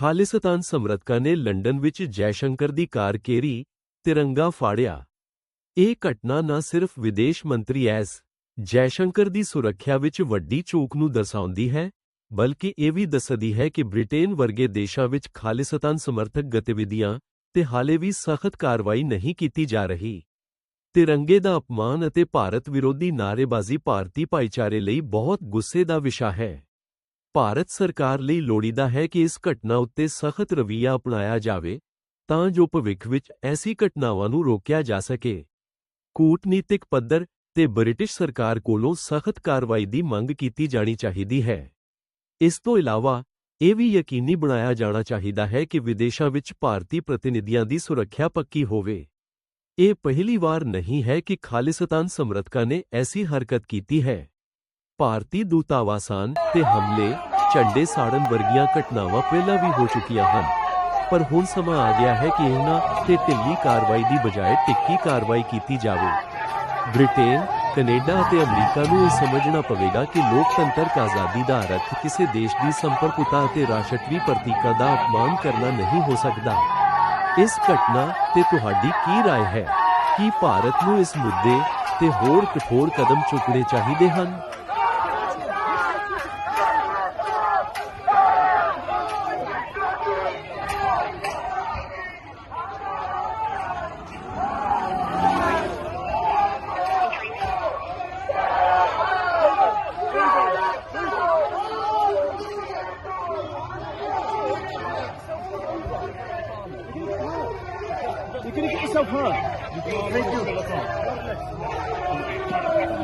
ਖਾਲਿਸਤਾਨ ਸਮਰਥਕਾਂ ਨੇ ਲੰਡਨ ਵਿੱਚ ਜੈਸ਼ੰਕਰ ਦੀ ਕਾਰ ਕੇਰੀ ਤਿਰੰਗਾ ਫਾੜਿਆ। ਇਹ ਘਟਨਾ ਨਾ ਸਿਰਫ ਵਿਦੇਸ਼ ਮੰਤਰੀ ਐਸ ਜੈਸ਼ੰਕਰ ਦੀ ਸੁਰੱਖਿਆ ਵਿੱਚ ਵੱਡੀ ਚੂਕ ਨੂੰ ਦਰਸਾਉਂਦੀ ਹੈ, ਬਲਕਿ ਇਹ ਵੀ ਦੱਸਦੀ ਹੈ ਕਿ ਬ੍ਰਿਟੇਨ ਵਰਗੇ ਦੇਸ਼ਾਂ ਵਿੱਚ ਖਾਲਿਸਤਾਨ ਸਮਰਥਕ ਗਤੀਵਿਧੀਆਂ ਤੇ ਹਾਲੇ ਵੀ ਸਖਤ ਕਾਰਵਾਈ ਨਹੀਂ ਕੀਤੀ ਜਾ ਰਹੀ। ਤਿਰੰਗੇ ਦਾ ਅਪਮਾਨ ਅਤੇ ਭਾਰਤ ਵਿਰੋਧੀ ਨਾਅਰੇਬਾਜ਼ੀ ਭਾਰਤੀ ਭਾਈਚਾਰੇ ਲਈ ਬਹੁਤ ਗੁੱਸੇ ਦਾ ਵਿਸ਼ਾ ਹੈ। ਭਾਰਤ ਸਰਕਾਰ ਲਈ ਲੋੜੀਦਾ ਹੈ ਕਿ ਇਸ ਘਟਨਾ ਉੱਤੇ ਸਖਤ ਰਵੱਈਆ ਅਪਣਾਇਆ ਜਾਵੇ, ਤਾਂ ਜੋ ਭਵਿੱਖ ਵਿੱਚ ਐਸੀ ਘਟਨਾਵਾਂ ਨੂੰ ਰੋਕਿਆ ਜਾ ਸਕੇ। ਕੂਟਨੀਤਿਕ ਪੱਧਰ ਤੇ ਬ੍ਰਿਟਿਸ਼ ਸਰਕਾਰ ਕੋਲੋਂ ਸਖਤ ਕਾਰਵਾਈ ਦੀ ਮੰਗ ਕੀਤੀ ਜਾਣੀ ਚਾਹੀਦੀ ਹੈ। ਇਸ ਤੋਂ ਇਲਾਵਾ, ਇਹ ਵੀ ਯਕੀਨੀ ਬਣਾਇਆ ਜਾਣਾ ਚਾਹੀਦਾ ਹੈ ਕਿ ਵਿਦੇਸ਼ਾਂ ਵਿੱਚ ਭਾਰਤੀ ਪ੍ਰਤੀਨਿਧੀਆਂ ਦੀ ਸੁਰੱਖਿਆ ਪੱਕੀ ਹੋਵੇ। ਇਹ ਪਹਿਲੀ ਵਾਰ ਨਹੀਂ ਹੈ ਕਿ ਖਾਲਿਸਤਾਨ ਸਮਰਥਕਾਂ ਨੇ ਐਸੀ ਹਰਕਤ ਕੀਤੀ ਹੈ। ਭਾਰਤੀ ਦੂਤਾਵਾਸਾਂ ਤੇ ਹਮਲੇ ਝੰਡੇ ਸਾੜਨ ਵਰਗੀਆਂ ਘਟਨਾਵਾਂ ਪਹਿਲਾਂ ਵੀ ਹੋ ਚੁੱਕੀਆਂ ਹਨ ਪਰ ਹੁਣ ਸਮਾਂ ਆ ਗਿਆ ਹੈ ਕਿ ਇਹਨਾਂ ਤੇ ਢਿੱਲੀ ਕਾਰਵਾਈ ਦੀ ਬਜਾਏ ਟਿੱਕੀ ਕਾਰਵਾਈ ਕੀਤੀ ਜਾਵੇ ਬ੍ਰਿਟੇਨ ਕੈਨੇਡਾ ਅਤੇ ਅਮਰੀਕਾ ਨੂੰ ਇਹ ਸਮਝਣਾ ਪਵੇਗਾ ਕਿ ਲੋਕਤੰਤਰ ਦਾ ਆਜ਼ਾਦੀ ਦਾ ਅਰਥ ਕਿਸੇ ਦੇਸ਼ ਦੀ ਸੰਪਰਕਤਾ ਅਤੇ ਰਾਸ਼ਟਰੀ ਪ੍ਰਤੀਕਾਂ ਦਾ ਅਪਮਾਨ ਕਰਨਾ ਨਹੀਂ ਹੋ ਸਕਦਾ ਇਸ ਘਟਨਾ ਤੇ ਤੁਹਾਡੀ ਕੀ رائے ਹੈ ਕੀ ਭਾਰਤ ਨੂੰ ਇਸ ਮੁੱਦੇ ਤੇ ਹੋਰ ਕਠੋਰ ਕਦਮ ਚੁੱਕਣੇ ਚਾਹੀਦੇ ਹਨ You're going to get yourself hurt. Thank you.